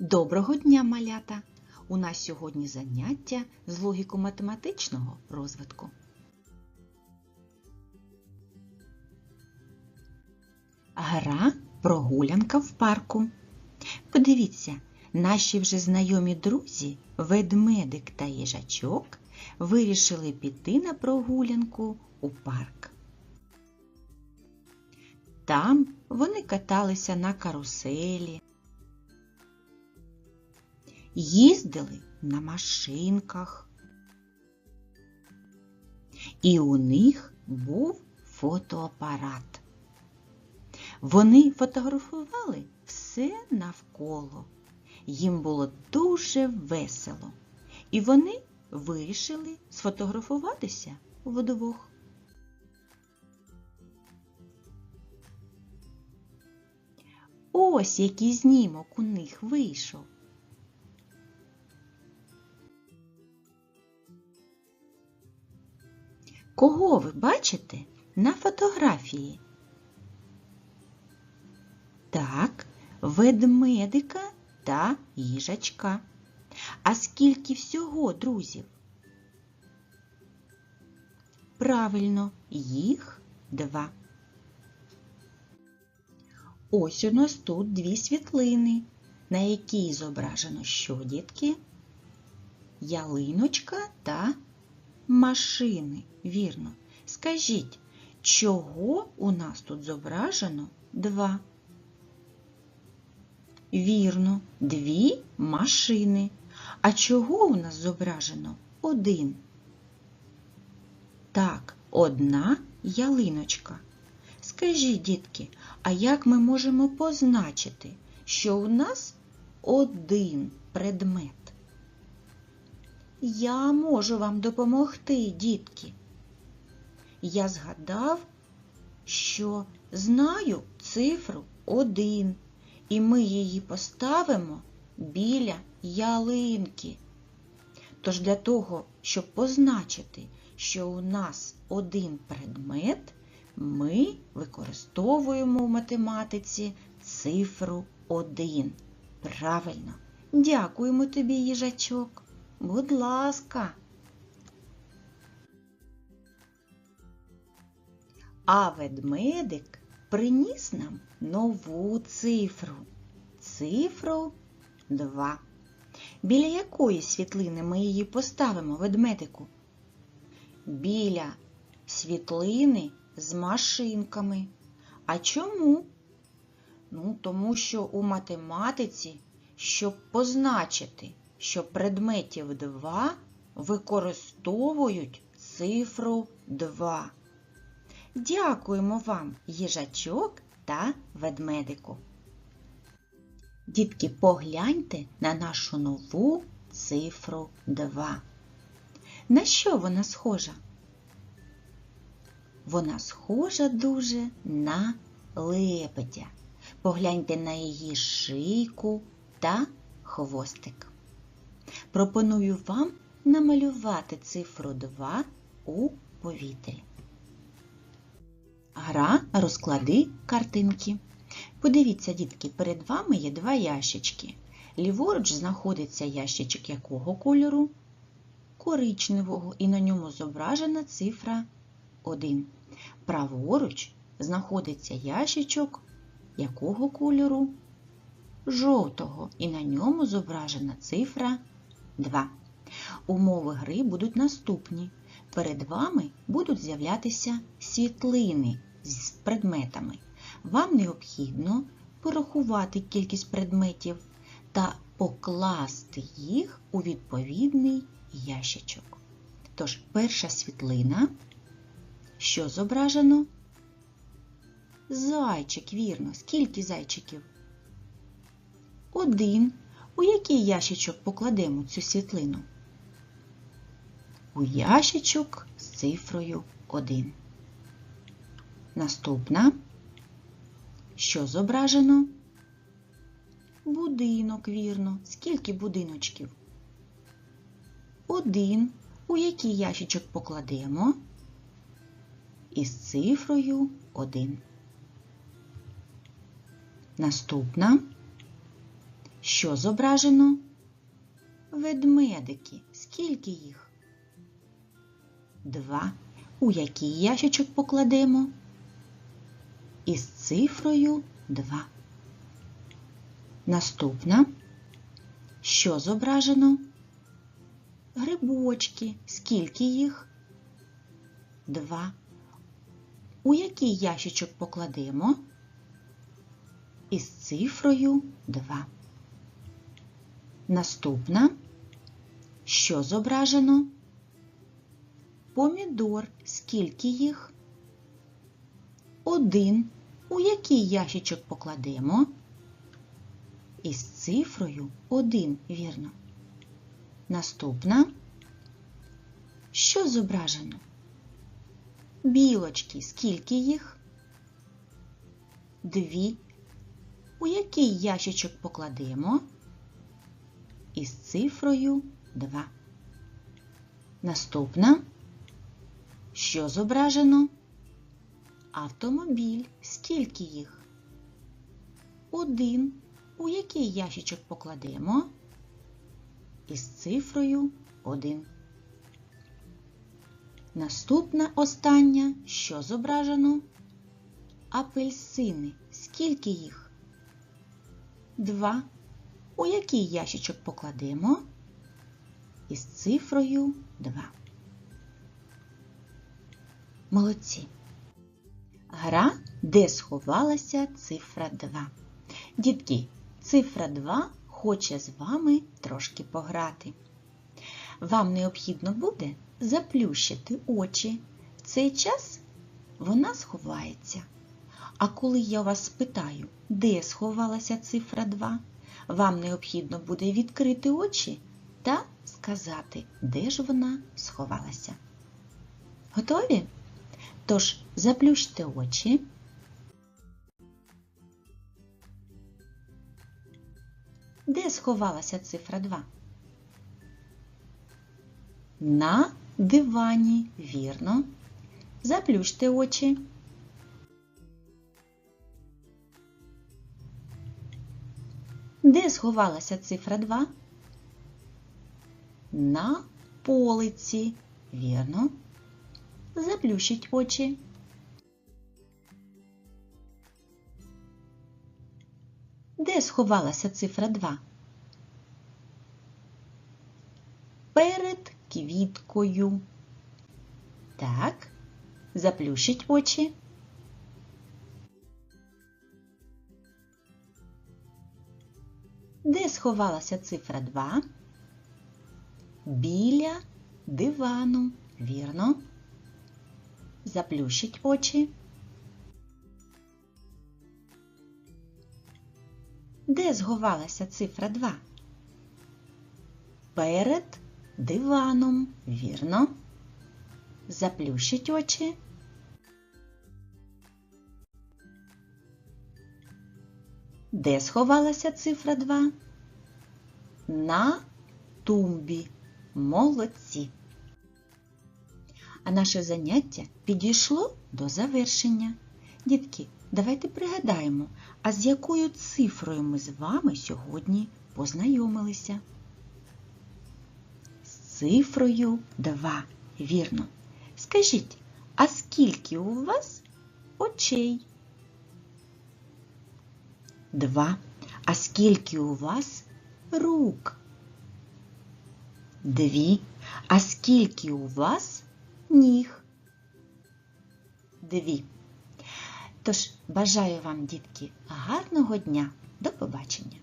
Доброго дня, малята! У нас сьогодні заняття з логіко-математичного розвитку. Гра прогулянка в парку. Подивіться, наші вже знайомі друзі, ведмедик та їжачок, вирішили піти на прогулянку у парк. Там вони каталися на каруселі, їздили на машинках. І у них був фотоапарат. Вони фотографували все навколо. Їм було дуже весело. І вони вирішили сфотографуватися вдвох. Ось який знімок у них вийшов. Кого ви бачите на фотографії? Так, ведмедика та їжачка. А скільки всього друзів? Правильно, їх два. Ось у нас тут дві світлини, на якій зображено що, дітки? Ялиночка та машини. Вірно. Скажіть, чого у нас тут зображено два? Вірно, дві машини. А чого у нас зображено один? Так, одна ялиночка. Скажіть, дітки, а як ми можемо позначити, що у нас один предмет? Я можу вам допомогти, дітки. Я згадав, що знаю цифру один, і ми її поставимо біля ялинки. Тож для того, щоб позначити, що у нас один предмет, ми використовуємо в математиці цифру 1. Правильно. Дякуємо тобі, їжачок. Будь ласка. А ведмедик приніс нам нову цифру. Цифру 2. Біля якої світлини ми її поставимо ведмедику? Біля світлини з машинками. А чому? Ну, тому що у математиці, щоб позначити, що предметів 2 використовують цифру 2. Дякуємо вам, їжачок та ведмедику. Дітки, погляньте на нашу нову цифру 2. На що вона схожа? Вона схожа дуже на лебедя. Погляньте на її шийку та хвостик. Пропоную вам намалювати цифру 2 у повітрі. Гра розклади картинки. Подивіться, дітки, перед вами є два ящички. Ліворуч знаходиться ящичок якого кольору? Коричневого, і на ньому зображена цифра 1. Праворуч знаходиться ящичок якого кольору? Жовтого, і на ньому зображена цифра 2. Умови гри будуть наступні. Перед вами будуть з'являтися світлини з предметами. Вам необхідно порахувати кількість предметів та покласти їх у відповідний ящичок. Тож, перша світлина, що зображено? Зайчик, вірно. Скільки зайчиків? Один. У який ящичок покладемо цю світлину? У ящичок з цифрою 1. Наступна. Що зображено? Будинок, вірно. Скільки будиночків? Один. У який ящичок покладемо? Із цифрою 1. Наступна. Що зображено? Ведмедики. Скільки їх? Два. У який ящичок покладемо? Із цифрою 2. Наступна. Що зображено? Грибочки. Скільки їх? Два. У який ящичок покладемо? Із цифрою 2. Наступна. Що зображено? Помідор. Скільки їх? Один. У який ящичок покладемо? Із цифрою 1, вірно. Наступна. Що зображено? Білочки. Скільки їх? Дві. У який ящичок покладемо? Із цифрою 2. Наступна. Що зображено? Автомобіль. Скільки їх? Один. У який ящичок покладемо? Із цифрою 1. Наступна остання, що зображено? Апельсини. Скільки їх? Два. У який ящичок покладемо? Із цифрою 2. Молодці. Гра, де сховалася цифра 2. Дітки, цифра 2 хоче з вами трошки пограти. Вам необхідно буде заплющити очі. В цей час вона сховається. А коли я вас спитаю, де сховалася цифра 2, вам необхідно буде відкрити очі та сказати, де ж вона сховалася. Готові? Тож заплющте очі. Де сховалася цифра 2? На дивані, вірно. Заплющте очі. Де сховалася цифра 2? На полиці, вірно. Заплющіть очі. Де сховалася цифра 2? Перед квіткою. Так, заплющіть очі. Сховалася цифра 2? Біля дивану. Вірно. Заплющіть очі. Де сховалася цифра 2? Перед диваном. Вірно. Заплющіть очі. Де сховалася цифра 2? На тумбі. Молодці. А наше заняття підійшло до завершення. Дітки, давайте пригадаємо, а з якою цифрою ми з вами сьогодні познайомилися? З цифрою 2. Вірно. Скажіть, а скільки у вас очей? Два. А скільки у вас рук? Дві. А скільки у вас ніг? Дві. Тож бажаю вам, дітки, гарного дня. До побачення!